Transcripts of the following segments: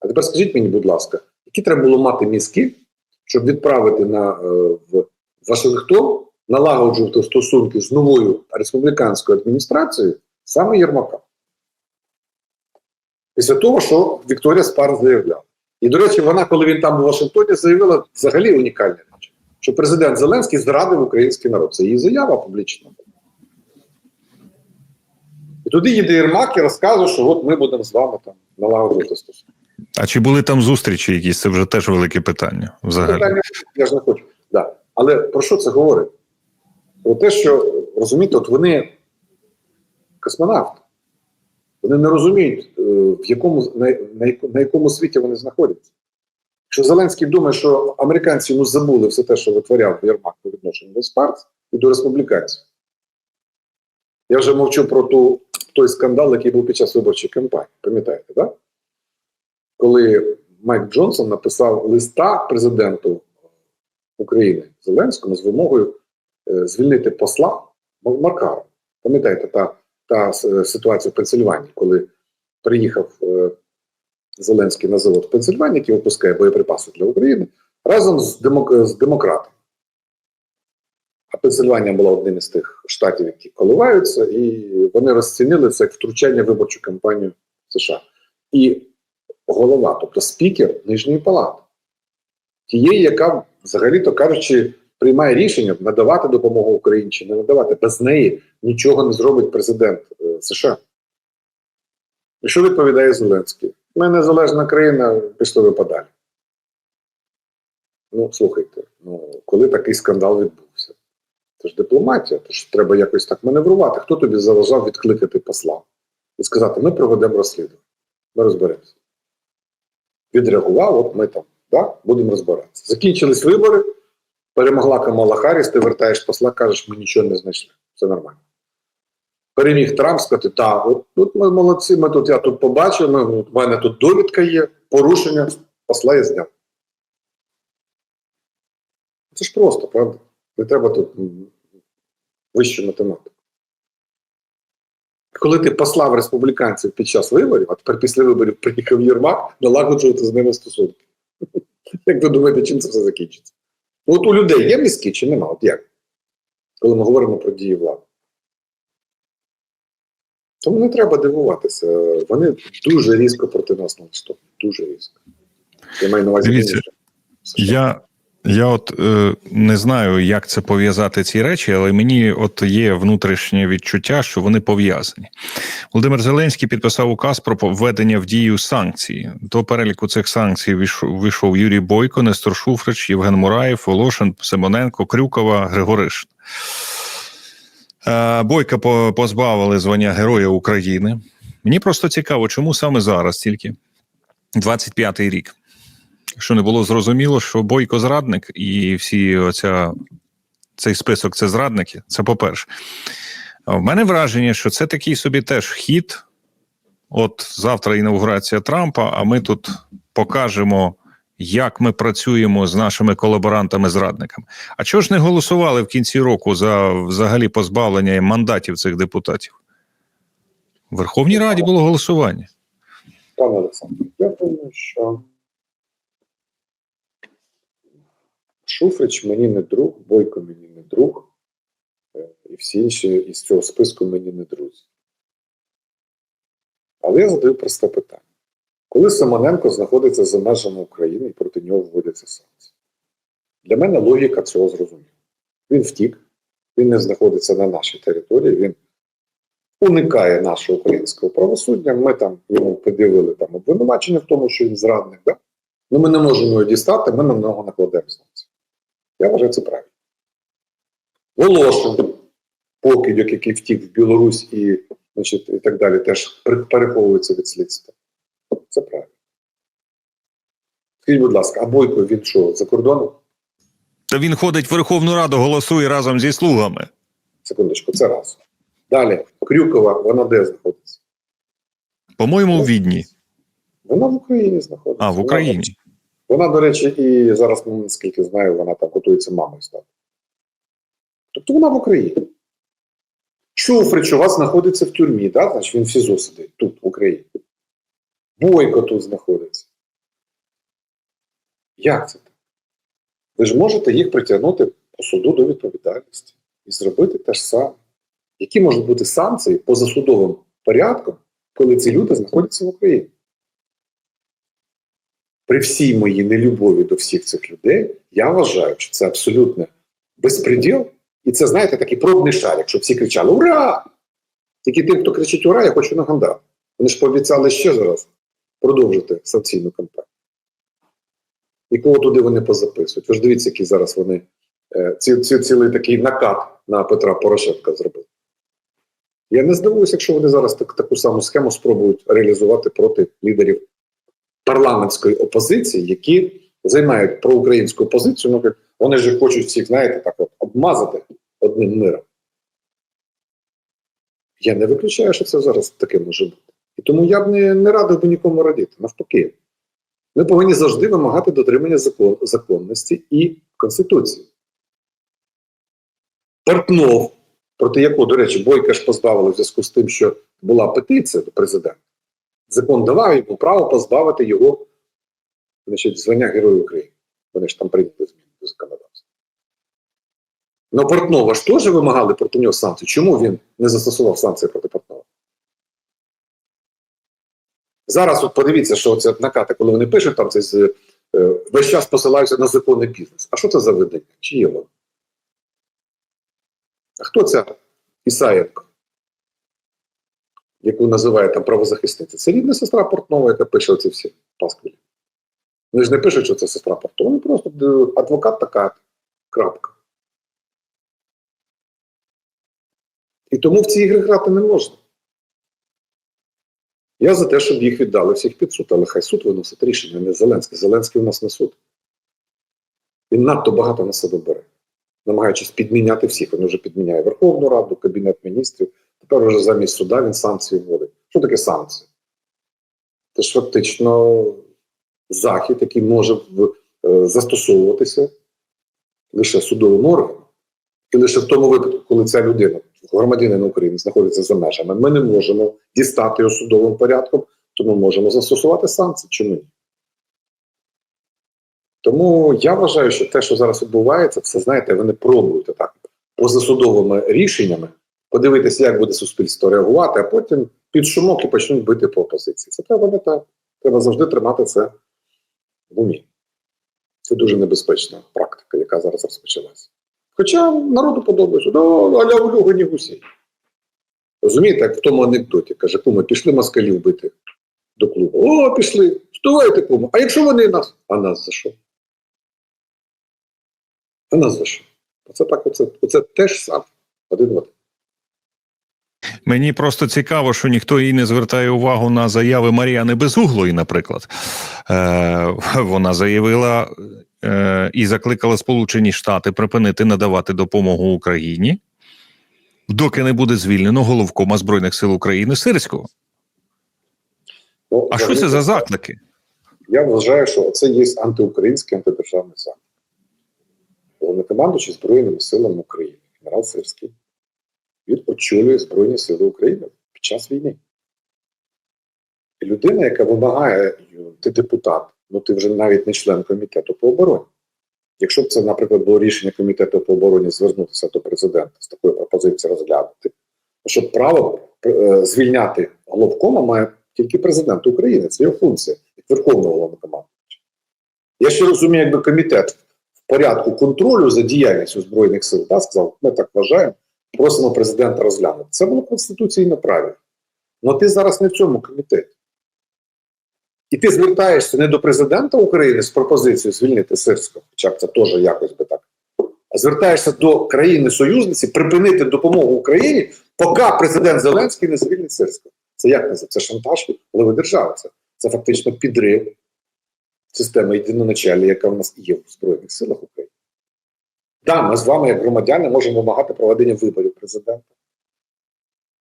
А тепер скажіть мені, будь ласка, які треба було мати мізки, щоб відправити на, е, в Вашингтон, налагоджувати стосунки з новою республіканською адміністрацією саме Єрмака? Після того, що Вікторія Спар заявляла. І, до речі, вона, коли він там у Вашингтоні, заявила взагалі унікальні речі, що президент Зеленський зрадив український народ. Це її заява публічна. І туди їде Єрмак і розказує, що от ми будемо з вами там налагоджувати стосунки. А чи були там зустрічі якісь? Це вже теж велике питання. Взагалі. Питання, я ж не хочу. Да. Але про що це говорить? Про те, що розумієте, от вони космонавти. Вони не розуміють, е, в якому, на, на, на якому світі вони знаходяться. Якщо Зеленський думає, що американці йому забули все те, що витворяв Єрмак по відношенню до Спарц і до республіканців. Я вже мовчу про ту, той скандал, який був під час виборчої кампанії. Пам'ятаєте, так? Коли Майк Джонсон написав листа президенту України Зеленському з вимогою е, звільнити посла Маркара. Пам'ятаєте, та, та ситуація в Пенсильванії, коли приїхав е, Зеленський на завод в Пенсильванії, який випускає боєприпаси для України, разом з, демок, з демократами. А Пенсильванія була одним із тих штатів, які коливаються, і вони розцінили це як втручання в виборчу кампанію США. І голова, тобто спікер Нижньої палати, тієї, яка, взагалі-то кажучи, приймає рішення надавати допомогу Україні чи не надавати. Без неї нічого не зробить президент е, США. І що відповідає Зеленський? Ми незалежна країна, пішли ви подалі. Ну, слухайте, ну, коли такий скандал відбувся? Це ж дипломатія, то ж треба якось так маневрувати. Хто тобі заважав відкликати посла і сказати, ми проведемо розслідування, ми розберемося. Відреагував, от ми там, да, будемо розбиратися. Закінчились вибори, перемогла Камала Харріс, ти вертаєш посла, кажеш, ми нічого не знайшли. Все нормально. Переміг Трамп сказати, так, от тут ми молодці, ми тут, я тут побачив, ми, от, в мене тут довідка є, порушення, посла я зняв. Це ж просто, правда? Не треба тут вищу математику. Коли ти послав республіканців під час виборів, а тепер після виборів приїхав Єрмак, налагоджувати з ними стосунки. Як ви думаєте, чим це все закінчиться? От у людей є мізки чи нема? От як? Коли ми говоримо про дії влади. Тому не треба дивуватися. Вони дуже різко проти нас налаштовані. Дуже різко. Я маю на увазі. Дивіться. Я, я от е, не знаю, як це пов'язати ці речі, але мені от є внутрішнє відчуття, що вони пов'язані. Володимир Зеленський підписав указ про введення в дію санкцій. До переліку цих санкцій вийшов Юрій Бойко, Нестор Шуфрич, Євген Мураєв, Волошин, Симоненко, Крюкова, Григоришин. Е, Бойка позбавили звання Героя України. Мені просто цікаво, чому саме зараз тільки 25-й рік. Що не було зрозуміло, що Бойко зрадник, і всі оця, цей список це зрадники. Це по-перше. В мене враження, що це такий собі теж хід. От завтра інаугурація Трампа, а ми тут покажемо, як ми працюємо з нашими колаборантами-зрадниками. А чого ж не голосували в кінці року за взагалі позбавлення мандатів цих депутатів? В Верховній Раді було голосування. Пане Олександр, я думаю, що Шуфрич мені не друг, Бойко мені не друг, е, і всі інші із цього списку мені не друзі. Але я задаю просте питання. Коли Симоненко знаходиться за межами України і проти нього вводяться санкції? Для мене логіка цього зрозуміла. Він втік, він не знаходиться на нашій території, він уникає нашого українського правосуддя. Ми там йому пред'явили там обвинувачення в тому, що він зрадник. Да? Ну ми не можемо його дістати, ми на нього накладемо. Я вважаю, це правильно. Волошин, покидьок, який втік в Білорусь і, значить, і так далі, теж переховується від слідства. Це правильно. Скажіть, будь ласка, а Бойко він що, за кордоном? Та він ходить в Верховну Раду, голосує разом зі слугами. Секундочку, це раз. Далі, Крюкова, вона де знаходиться? По-моєму, у Відні. Вона в Україні знаходиться. А, в Україні. Вона, до речі, і зараз, наскільки знаю, вона там готується мамою стати. Тобто вона в Україні. Шуфрич у вас знаходиться в тюрмі, да? значить він в СІЗО сидить тут, в Україні. Бойко тут знаходиться. Як це так? Ви ж можете їх притягнути по суду до відповідальності і зробити те ж саме. Які можуть бути санкції поза судовим порядком, коли ці люди знаходяться в Україні? При всій моїй нелюбові до всіх цих людей, я вважаю, що це абсолютно безпреділ. І це, знаєте, такий пробний шарик, щоб всі кричали Ура! Тільки тим, хто кричить Ура, я хочу нагадати. Вони ж пообіцяли ще зараз продовжити санкційну кампанію. І кого туди вони позаписують. Ви ж дивіться, які зараз вони е, ці, ці, цілий такий накат на Петра Порошенка зробили. Я не здивуюся, якщо вони зараз так, таку саму схему спробують реалізувати проти лідерів парламентської опозиції, які займають проукраїнську позицію. Ну, вони ж хочуть всіх, знаєте, так от обмазати одним миром. Я не виключаю, що це зараз таке може бути. І тому я б не, не радив би нікому радіти. Навпаки, ми повинні завжди вимагати дотримання закон, законності і Конституції. Портнов, проти якого, до речі, Бойка ж позбавили в зв'язку з тим, що була петиція до президента. Закон давав йому право позбавити його значить, звання Героя України. Вони ж там прийняли зміни до законодавства. Но Портнова ж теж вимагали проти нього санкцій. Чому він не застосував санкції проти Портнова? Зараз от подивіться, що це накати, коли вони пишуть, там це е, весь час посилаються на законний бізнес. А що це за видання? Чи є воно? А хто ця Ісаєнко, яку називає там правозахисниця? Це рідна сестра Портнова, яка пише оці всі пасквілі. Вони ж не пишуть, що це сестра Портнова, вони просто е, адвокат така крапка. І тому в ці ігри грати не можна. Я за те, щоб їх віддали всіх під суд, але хай суд виносить рішення, не Зеленський. Зеленський у нас не суд. Він надто багато на себе бере, намагаючись підміняти всіх. Він вже підміняє Верховну Раду, Кабінет міністрів. Тепер вже замість суда він санкції вводить. Що таке санкції? Це ж фактично захід, який може в- е, застосовуватися лише судовим органом. І лише в тому випадку, коли ця людина, громадянин України, знаходиться за межами, ми не можемо дістати його судовим порядком, тому можемо застосувати санкції. Чому ні? Тому я вважаю, що те, що зараз відбувається, це знаєте, вони пробують так позасудовими рішеннями подивитися, як буде суспільство реагувати, а потім під шумок і почнуть бити по опозиції. Це треба не так. Треба завжди тримати це в умі. Це дуже небезпечна практика, яка зараз розпочалася. Хоча народу подобається, да, аля в Люгані гусей. Розумієте, як в тому анекдоті каже, куми, пішли москалів бити до клубу. О, пішли, вставайте, куми. А якщо вони нас? А нас за що? А нас за що? Оце так, оце, оце теж сам один в один. Мені просто цікаво, що ніхто і не звертає увагу на заяви Маріани Безуглої, наприклад. Е, вона заявила е, і закликала Сполучені Штати припинити надавати допомогу Україні, доки не буде звільнено головкома Збройних сил України Сирського. Ну, А що це за заклики? Я вважаю, що це є антиукраїнський антидержавний заклик. Головнокомандуючий Збройними силами України, генерал Сирський, він очолює Збройні Сили України під час війни. І людина, яка вимагає, ти депутат, ну ти вже навіть не член комітету по обороні. Якщо б це, наприклад, було рішення комітету по обороні звернутися до президента з такою пропозицією розглянути, що право е, звільняти головкома має тільки президент України, це його функція, як Верховного головнокомандуюча. Я ще розумію, якби комітет в порядку контролю за діяльністю Збройних сил да, сказав, ми так вважаємо, просимо президента розглянути. Це було конституційно правильно. Але ти зараз не в цьому комітеті. І ти звертаєшся не до президента України з пропозицією звільнити Сирського, хоча б це теж якось би так, а звертаєшся до країни-союзниці припинити допомогу Україні, поки президент Зеленський не звільнить Сирського. Це як називається? Це шантаж голови держави. Це, це фактично підрив системи єдиноначалля, яка в нас є в Збройних силах України. Так, ми з вами, як громадяни, можемо вимагати проведення виборів президента,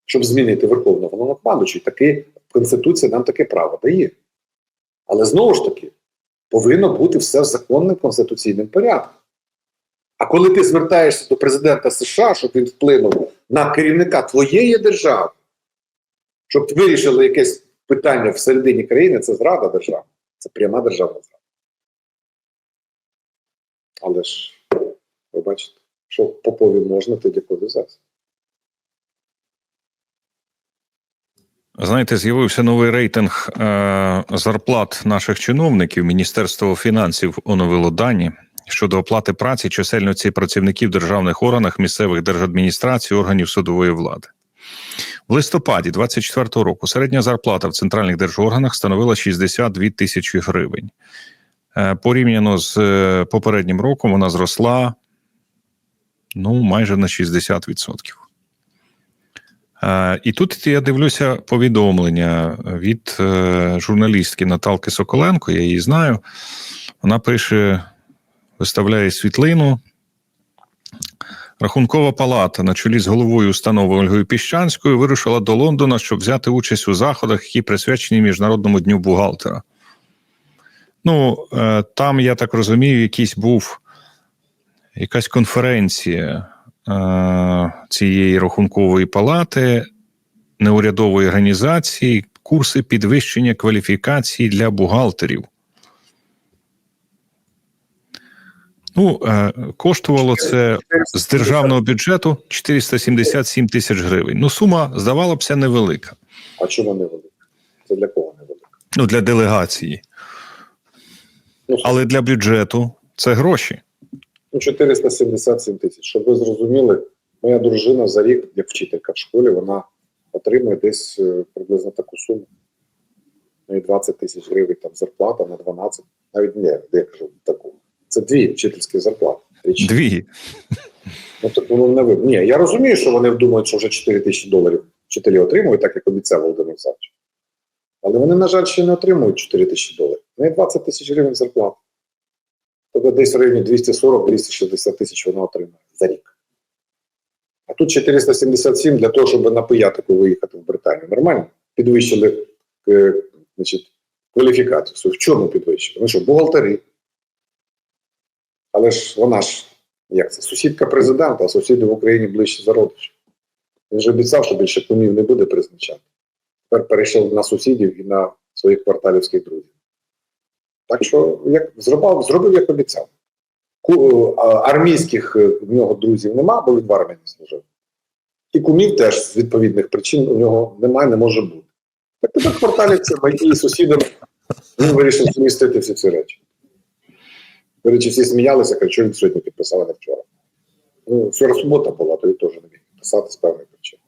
щоб змінити Верховного головнокомандуючого. Таки Конституція нам таке право дає. Але знову ж таки, повинно бути все законним конституційним порядком. А коли ти звертаєшся до президента США, щоб він вплинув на керівника твоєї держави, щоб вирішили якесь питання всередині країни, це зрада держави. Це пряма державна зрада. Але ж, бачите, що попові можна, тоді пов'язатися. Знаєте, з'явився новий рейтинг е, зарплат наших чиновників. Міністерство фінансів оновило дані щодо оплати праці чисельності працівників державних органах, місцевих держадміністрацій, органів судової влади. В листопаді 24 року середня зарплата в центральних держорганах становила 62 тисячі гривень. Е, порівняно з е, попереднім роком вона зросла ну, майже на 60%. Е, І тут я дивлюся повідомлення від е, журналістки Наталки Соколенко, я її знаю. Вона пише, виставляє світлину. Рахункова палата на чолі з головою установи Ольгою Піщанською вирушила до Лондона, щоб взяти участь у заходах, які присвячені Міжнародному дню бухгалтера. Ну, е, там, я так розумію, якийсь був якась конференція е, цієї рахункової палати, неурядової організації, курси підвищення кваліфікації для бухгалтерів. Ну, е, коштувало це з державного бюджету 477 тисяч гривень. Ну, сума, здавалося б, невелика. А чому не велика? Це для кого не велика? Ну, для делегації. Ну, Але для бюджету це гроші. Ну, 477 тисяч. Щоб ви зрозуміли, моя дружина за рік, як вчителька в школі, вона отримує десь е, приблизно таку суму. Ну і 20 тисяч гривень там зарплата на 12. Навіть ні, де я кажу таку. Це дві вчительські зарплати. річні. Дві. Ну, так воно не видно. Ні, я розумію, що вони думають, що вже 4 тисячі доларів вчителі отримують, так як обіцяв Володимир Савч. Але вони, на жаль, ще не отримують 4 тисячі доларів. Ну і 20 тисяч гривень зарплати. Тобто десь в районі 240-260 тисяч вона отримує за рік. А тут 477 для того, щоб на пиятику виїхати в Британію. Нормально? Підвищили е, значить, кваліфікацію. В чому підвищили? Ну що, бухгалтери. Але ж вона ж, як це, сусідка президента, а сусіди в Україні ближче за родичів. Він же обіцяв, що більше кумів не буде призначати. Тепер перейшов на сусідів і на своїх кварталівських друзів. Так що як зробив, зробив як обіцяв. Ку- Армійських е, в нього друзів нема, бо він в армії не служив. І кумів теж з відповідних причин у нього немає, не може бути. Так тепер кварталівцям і сусідам він вирішив сумістити всі ці речі. До речі, всі сміялися, кажуть, що він сьогодні підписав, а не вчора. Ну, вчора субота була, то він теж не міг підписати з певних причин.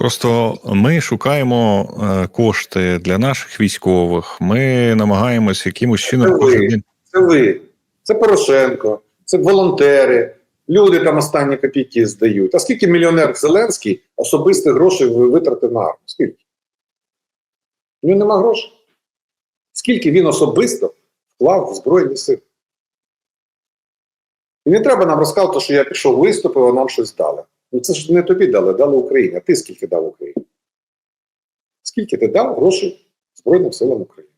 Просто ми шукаємо е, кошти для наших військових. Ми намагаємось якимось чином Це ви. кожен день. Це ви, це Порошенко, це волонтери, люди там останні копійки здають. А скільки мільйонер Зеленський особистих грошей витратив на армію? Скільки? У нього нема грошей. Скільки він особисто вклав в Збройні сили? І не треба нам розказувати, що я пішов виступив, а нам щось дали. Ну це ж не тобі дали, дали Україні. А ти скільки дав Україні? Скільки ти дав грошей Збройним силам України?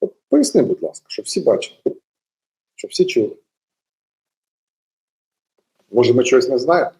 От Поясни, будь ласка, щоб всі бачили, щоб всі чули. Може, ми чогось не знаємо?